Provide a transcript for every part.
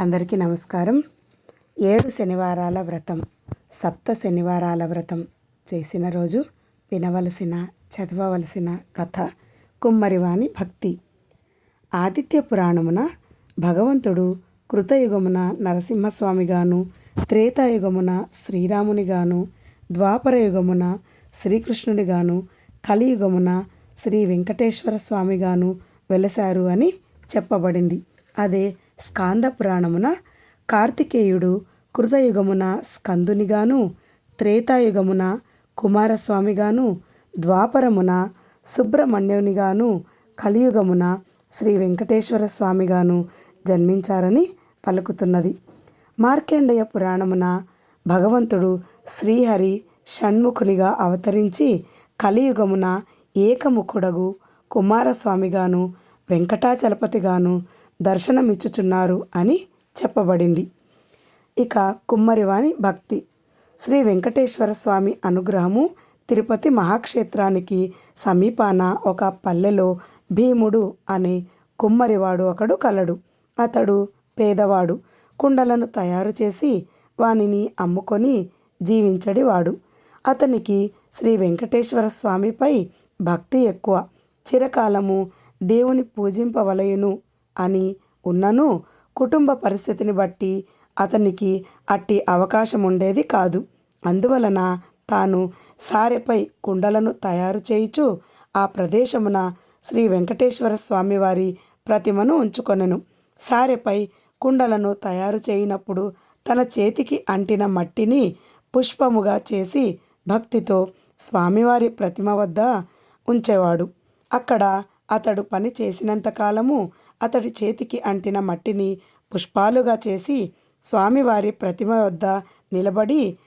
అందరికీ నమస్కారం. ఏడు శనివారాల వ్రతం సప్త శనివారాల వ్రతం చేసిన రోజు వినవలసిన చదవవలసిన కథ కుమ్మరివాణి భక్తి. ఆదిత్య పురాణమున భగవంతుడు కృతయుగమున నరసింహస్వామిగాను త్రేతాయుగమున శ్రీరామునిగాను ద్వాపరయుగమున శ్రీకృష్ణునిగాను కలియుగమున శ్రీ వెంకటేశ్వర స్వామిగాను వెలశారు అని చెప్పబడింది. అదే స్కాంద పురాణమున కార్తికేయుడు కృతయుగమున స్కందునిగాను త్రేతాయుగమున కుమారస్వామిగాను ద్వాపరమున సుబ్రహ్మణ్యునిగాను కలియుగమున శ్రీ వెంకటేశ్వర స్వామిగాను జన్మించారని పలుకుతున్నది. మార్కండేయ పురాణమున భగవంతుడు శ్రీహరి షణ్ముఖునిగా అవతరించి కలియుగమున ఏకముఖుడగు కుమారస్వామిగాను వెంకటాచలపతిగాను దర్శనమిచ్చుచున్నారు అని చెప్పబడింది. ఇక కుమ్మరివాణి భక్తి. శ్రీ వెంకటేశ్వర స్వామి అనుగ్రహము తిరుపతి మహాక్షేత్రానికి సమీపాన ఒక పల్లెలో భీముడు అనే కుమ్మరివాడు ఒకడు కలడు. అతడు పేదవాడు. కుండలను తయారు చేసి వానిని అమ్ముకొని జీవించడివాడు. అతనికి శ్రీ వెంకటేశ్వర స్వామిపై భక్తి ఎక్కువ. చిరకాలము దేవుని పూజింపవలయును అని ఉన్నను. కుటుంబ పరిస్థితిని బట్టి అతనికి అట్టి అవకాశం ఉండేది కాదు. అందువలన తాను సారెపై కుండలను తయారు చేయుచు ఆ ప్రదేశమున శ్రీ వెంకటేశ్వర స్వామివారి ప్రతిమను ఉంచుకొనెను. సారెపై కుండలను తయారు చేయనప్పుడు తన చేతికి అంటిన మట్టిని పుష్పముగా చేసి భక్తితో స్వామివారి ప్రతిమ వద్ద ఉంచేవాడు. అక్కడ అతడు పని చేసినంత కాలము అతడి చేతికి అంటిన మట్టిని పుష్పాలుగా చేసి స్వామివారి ప్రతిమ వద్ద నిలబడి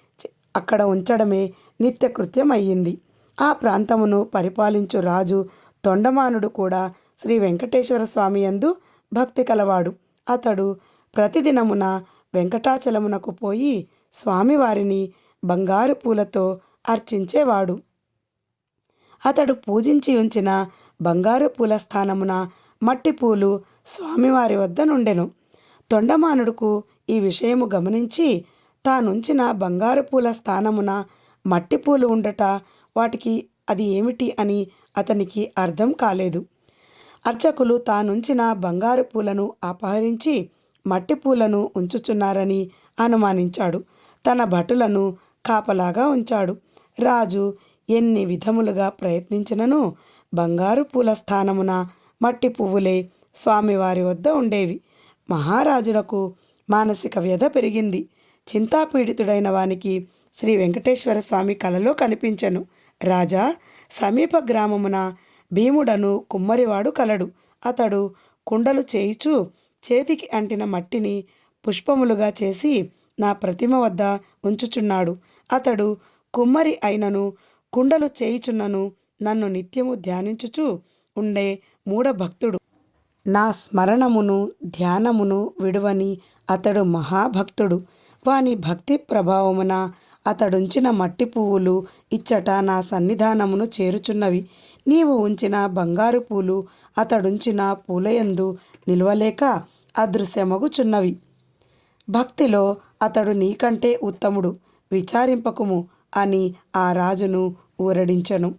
అక్కడ ఉంచడమే నిత్యకృత్యం అయ్యింది ఆ ప్రాంతమును పరిపాలించు రాజు తొండమానుడు కూడా శ్రీ వెంకటేశ్వర స్వామి యందు భక్తి కలవాడు. అతడు ప్రతిదినమున వెంకటాచలమునకు పోయి స్వామివారిని బంగారు పూలతో అర్చించేవాడు. అతడు పూజించి ఉంచిన బంగారు పూల స్థానమున మట్టి పూలు స్వామివారి వద్ద నుండెను. తొండమానుడుకు ఈ విషయము గమనించి తానుంచిన బంగారు పూల స్థానమున మట్టి పూలు ఉండట వాటికి అది ఏమిటి అని అతనికి అర్థం కాలేదు. అర్చకులు తానుంచిన బంగారు పూలను అపహరించి మట్టి పూలను ఉంచుచున్నారని అనుమానించాడు. తన భటులను కాపలాగా ఉంచాడు. రాజు ఎన్ని విధములుగా ప్రయత్నించినను బంగారు పూల స్థానమున మట్టి పువ్వులే స్వామివారి వద్ద ఉండేవి. మహారాజులకు మానసిక వ్యధ పెరిగింది. చింతాపీడితుడైన వానికి శ్రీ వెంకటేశ్వర స్వామి కలలో కనిపించెను. రాజా సమీప గ్రామమున భీముడను కుమ్మరివాడు కలడు. అతడు కుండలు చేయిచు చేతికి అంటిన మట్టిని పుష్పములుగా చేసి నా ప్రతిమ వద్ద ఉంచుచున్నాడు. అతడు కుమ్మరి అయినను కుండలు చేయుచున్నను నన్ను నిత్యము ధ్యానించుచు ఉండే మూఢభక్తుడు. నా స్మరణమును ధ్యానమును విడువని అతడు మహాభక్తుడు. వాని భక్తి ప్రభావమున అతడుంచిన మట్టి పువ్వులు ఇచ్చట నా సన్నిధానమును చేరుచున్నవి. నీవు ఉంచిన బంగారు పూలు అతడుంచిన పూలయందు నిల్వలేక అదృశ్యమగుచున్నవి. భక్తిలో అతడు నీకంటే ఉత్తముడు. విచారింపకుము అని ఆ రాజును ఊరడించెను.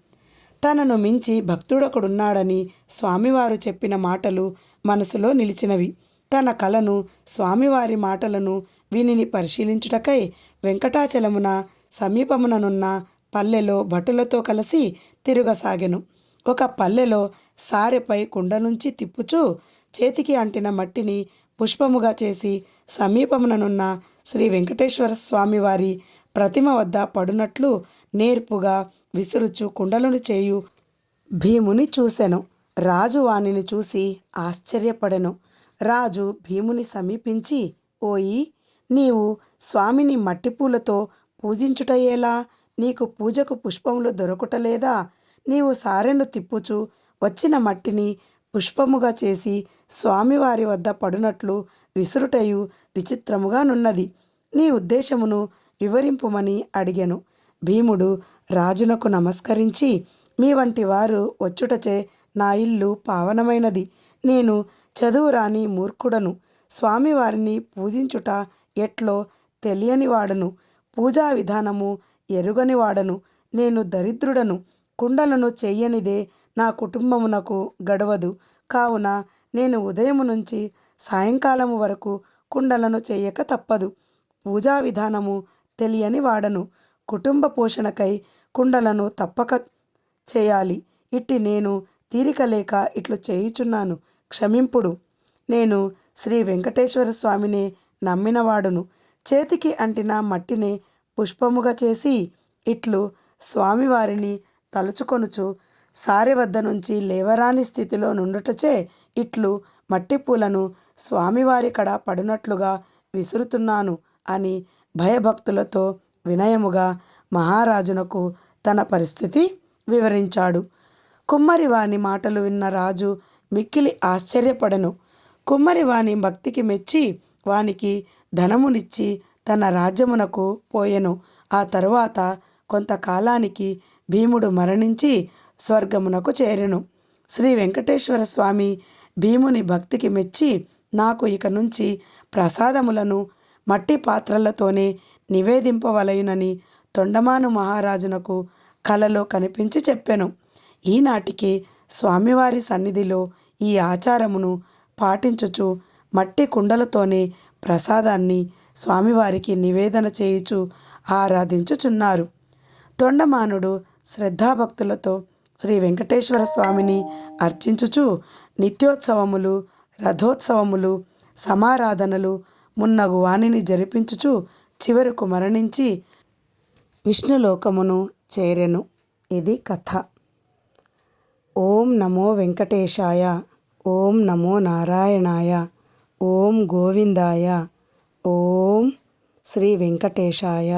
తనను మించి భక్తుడొకడున్నాడని స్వామివారు చెప్పిన మాటలు మనసులో నిలిచినవి. తన కలను స్వామివారి మాటలను వీనిని పరిశీలించుటకై వెంకటాచలమున సమీపముననున్న పల్లెలో భటులతో కలిసి తిరగసాగెను. ఒక పల్లెలో సారెపై కుండ నుంచి తిప్పుచూ చేతికి అంటిన మట్టిని పుష్పముగా చేసి సమీపముననున్న శ్రీ వెంకటేశ్వర స్వామివారి ప్రతిమ వద్ద పడునట్లు నేర్పుగా విసురుచు కుండలను చేయు. భీముని చూసెను. రాజు వానిని చూసి ఆశ్చర్యపడెను. రాజు భీముని సమీపించి ఓయి నీవు స్వామిని మట్టిపూలతో పూజించుటయేలా నీకు పూజకు పుష్పములు దొరకుటలేదా నీవు సారెను తిప్పుచు వచ్చిన మట్టిని పుష్పముగా చేసి స్వామివారి వద్ద పడునట్లు విసురుటయు విచిత్రముగా నున్నది. నీ ఉద్దేశమును వివరింపుమని అడిగెను. భీముడు రాజునకు నమస్కరించి మీ వంటి వారు వచ్చుటచే నా ఇల్లు పావనమైనది. నేను చదువు రాని మూర్ఖుడను. స్వామివారిని పూజించుట ఎట్లో తెలియని వాడను పూజా విధానము ఎరుగని వాడను నేను దరిద్రుడను. కుండలను చెయ్యనిదే నా కుటుంబమునకు గడవదు. కావున నేను ఉదయము నుంచి సాయంకాలము వరకు కుండలను చేయక తప్పదు. పూజా విధానము తెలియని వాడను కుటుంబ పోషణకై కుండలను తప్పక చేయాలి. ఇట్టి నేను తీరిక లేక ఇట్లు చేయుచున్నాను. క్షమింపుడు. నేను శ్రీ వెంకటేశ్వర స్వామిని నమ్మినవాడును. చేతికి అంటిన మట్టిని పుష్పముగా చేసి ఇట్లు స్వామివారిని తలుచుకొనుచు సారె వద్ద నుంచి లేవరాని స్థితిలో నుండుటచే ఇట్లు మట్టి పూలను స్వామివారి కడ పడినట్లుగా విసురుతున్నాను అని భయభక్తులతో వినయముగా మహారాజునకు తన పరిస్థితి వివరించాడు. కుమ్మరి వాని మాటలు విన్న రాజు మిక్కిలి ఆశ్చర్యపడను. కుమ్మరి వాని భక్తికి మెచ్చి వానికి ధనమునిచ్చి తన రాజ్యమునకు పోయెను. ఆ తరువాత కొంతకాలానికి భీముడు మరణించి స్వర్గమునకు చేరెను. శ్రీ వెంకటేశ్వర స్వామి భీముని భక్తికి మెచ్చి నాకు ఇక నుంచి ప్రసాదములను మట్టి పాత్రలతోనే నివేదింపవలయునని తొండమాను మహారాజునకు కలలో కనిపించి చెప్పెను. ఈనాటికి స్వామివారి సన్నిధిలో ఈ ఆచారమును పాటించుచు మట్టి కుండలతోనే ప్రసాదాన్ని స్వామివారికి నివేదన చేయుచు ఆరాధించుచున్నారు. తొండమానుడు శ్రద్ధాభక్తులతో శ్రీ వెంకటేశ్వర స్వామిని అర్చించుచు నిత్యోత్సవములు రథోత్సవములు సమారాధనలు మున్నగు వాణిని జరిపించుచు చివరకు మరణించి విష్ణులోకమును చేరెను. ఇది కథ. ఓం నమో వెంకటేశాయ ఓం నమో నారాయణాయ ఓం గోవిందాయ ఓం శ్రీ వెంకటేశాయ.